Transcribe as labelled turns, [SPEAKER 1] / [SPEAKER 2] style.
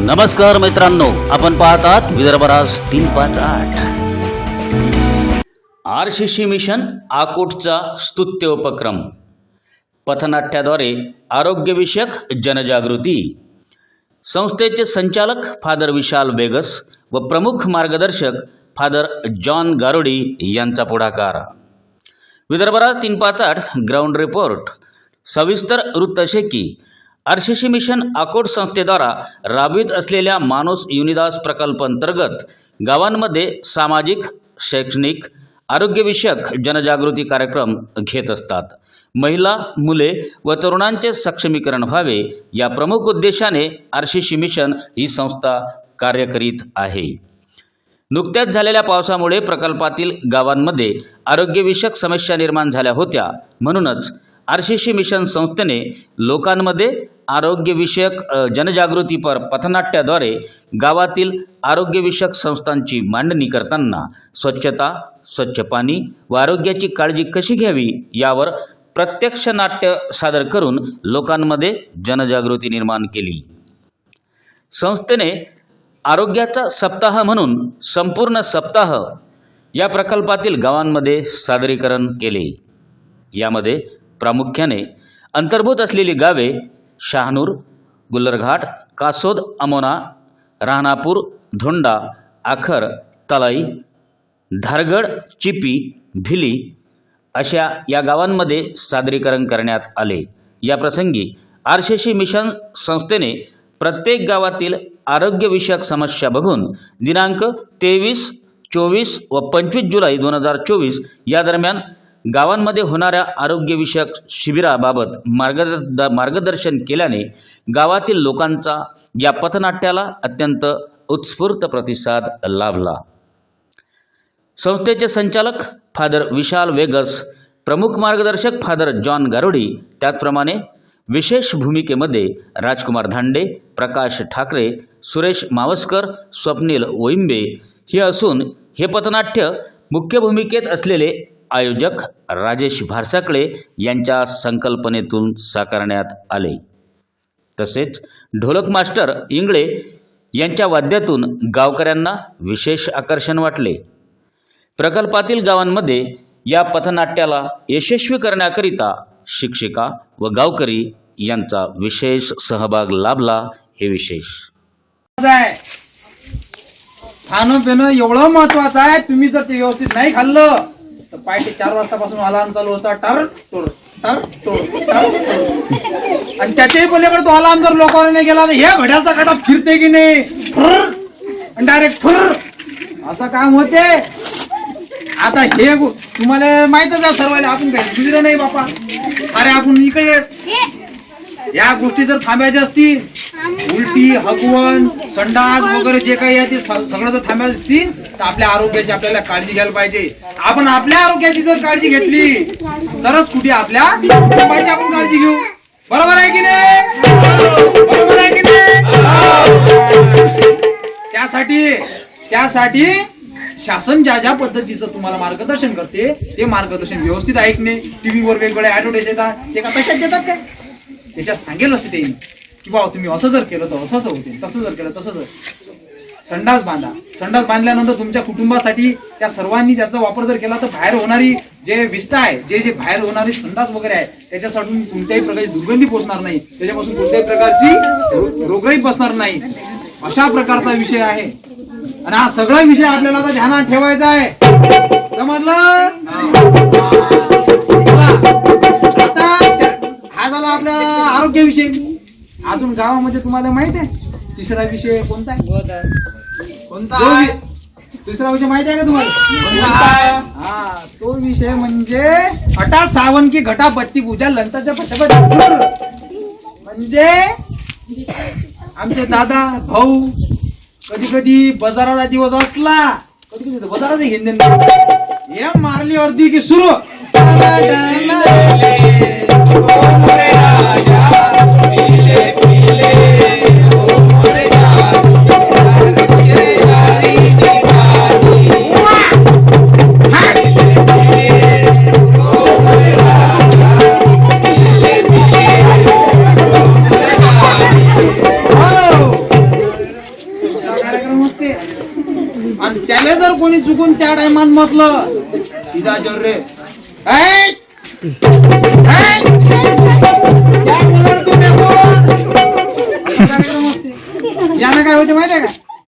[SPEAKER 1] नमस्कार मित्रांनो आपण पाहतात विदर्भराज तीन पाच आठ. आर सी सी मिशन आकोटचा स्तुत्य उपक्रम. पथनाट्याद्वारे आरोग्यविषयक जनजागृती. संस्थेचे संचालक फादर विशाल बेगस व प्रमुख मार्गदर्शक फादर जॉन गारोडी यांचा पुढाकार. विदर्भराज तीन पाच आठ ग्राउंड रिपोर्ट. सविस्तर वृत्तशेकी असे मिशन अकोट संस्थेद्वारा राबवित असलेल्या माणूस युनिदास प्रकल्प अंतर्गत गावांमध्ये सामाजिक शैक्षणिक आरोग्यविषयक जनजागृती कार्यक्रम घेत असतात. महिला मुले व तरुणांचे सक्षमीकरण व्हावे या प्रमुख उद्देशाने आर मिशन ही संस्था कार्य करीत आहे. नुकत्याच झालेल्या पावसामुळे प्रकल्पातील गावांमध्ये आरोग्यविषयक समस्या निर्माण झाल्या होत्या म्हणूनच आरशीशी मिशन संस्थेने लोकांमध्ये आरोग्यविषयक जनजागृतीपर पथनाट्याद्वारे गावातील आरोग्यविषयक संस्थांची मांडणी करताना स्वच्छता स्वच्छ पाणी व आरोग्याची काळजी कशी घ्यावी यावर प्रत्यक्ष नाट्य सादर करून लोकांमध्ये जनजागृती निर्माण केली. संस्थेने आरोग्याचा सप्ताह म्हणून संपूर्ण सप्ताह या प्रकल्पातील गावांमध्ये सादरीकरण केले. यामध्ये प्रामुख्याने अंतर्भूत असलेली गावे शहानूर गुल्लरघाट कासोद अमोना राहनापूर धोंडा आखर तलाई धारगड चिपी भिली अशा या गावांमध्ये सादरीकरण करण्यात आले. या प्रसंगी आरशेशी मिशन संस्थेने प्रत्येक गावातील आरोग्यविषयक समस्या बघून दिनांक तेवीस चोवीस व पंचवीस जुलै दोन हजार चोवीस या दरम्यान गावांमध्ये होणाऱ्या आरोग्यविषयक शिबिराबाबत मार्गद मार्गदर्शन केल्याने गावातील लोकांचा या पथनाट्याला अत्यंत उत्स्फूर्त प्रतिसाद लाभला. संस्थेचे संचालक फादर विशाल वेगस प्रमुख मार्गदर्शक फादर जॉन गारोडी त्याचप्रमाणे विशेष भूमिकेमध्ये राजकुमार धांडे प्रकाश ठाकरे सुरेश मावस्कर स्वप्नील ओइंबे हे असून हे पथनाट्य मुख्य भूमिकेत असलेले आयोजक राजेश भारसाकळे यांच्या संकल्पनेतून साकारण्यात आले. तसेच ढोलक मास्टर इंगळे यांच्या वाद्यातून गावकऱ्यांना विशेष आकर्षण वाटले. प्रकल्पातील गावांमध्ये या पथनाट्याला यशस्वी करण्याकरिता शिक्षिका व गावकरी यांचा विशेष सहभाग लाभला हे विशेष.
[SPEAKER 2] खाणं पिणं एवढं महत्वाचं आहे तुम्ही जर ते व्यवस्थित नाही खाल्लं तर पहाटे चार वाजतापासून अलार्म चालू होता. टर टोर टर टोर टर टोर. आणि त्याच्याही पलीकडे तो अलार्म जर लोकांना नाही गेला तर हे घड्याचा काटा फिरते की नाही? फुर्र. आणि डायरेक्ट फुर असं काम होते. आता हे गो- तुम्हाला माहितच आहे सर्वांना आपण काही सुविधा नाही बापा. अरे आपण इकडे या गोष्टी जर थांबायच्या असतील उलटी हगवण संडास वगैरे जे काही आहे ते सगळं जर थांबायचं असतील तर आपल्या आरोग्याची आपल्याला काळजी घ्यायला पाहिजे. आपण आपल्या आरोग्याची जर काळजी घेतली तरच कुठे आपल्या पाहिजे आपण काळजी घेऊ. बरोबर आहे की नाही? बरोबर आहे की नाही? त्यासाठी त्यासाठी शासन ज्या ज्या पद्धतीचं तुम्हाला मार्गदर्शन करते ते मार्गदर्शन व्यवस्थित ऐकणे टीव्हीवर वेगवेगळ्या ऍडव्हर्टाईज येतात ते का तशाच देतात काय? त्याच्यात सांगेल असते ते. की बाबा तुम्ही असं जर केलं तर असं असं होते तसं जर केलं तसं जर संडास बांधा. संडास बांधल्यानंतर तुमच्या कुटुंबासाठी त्या सर्वांनी त्याचा वापर जर केला तर बाहेर होणारी जे विष्ठा आहे जे जे बाहेर होणारी संडास वगैरे आहे त्याच्यासाठी कोणत्याही प्रकारची दुर्गंधी पोचणार नाही. त्याच्यापासून कोणत्याही प्रकारची रोगराई बसणार नाही. अशा प्रकारचा विषय आहे. आणि हा सगळा विषय आपल्याला आता ध्यानात ठेवायचा आहे. समजलं? आता हा झाला आपला आरोग्याविषयी. अजून गावामध्ये तुम्हाला माहीत आहे? तिसरा विषय कोणता आहे? कोणता आहे? तिसरा विषय माहिती आहे का तुम्हाला? हा. तो विषय म्हणजे हटा सावन की घटा बत्ती पूजा लंताच्या पटापट म्हणजे आमचे दादा भाऊ कधी कधी बाजाराचा दिवस असला कधी कधी बाजाराचे हिंदे हे मारली अर्धी की सुरू. जर कोणी चुकून त्या टायमात म्हटलं. सीधा चल रे? यानं काय होते माहितीये का?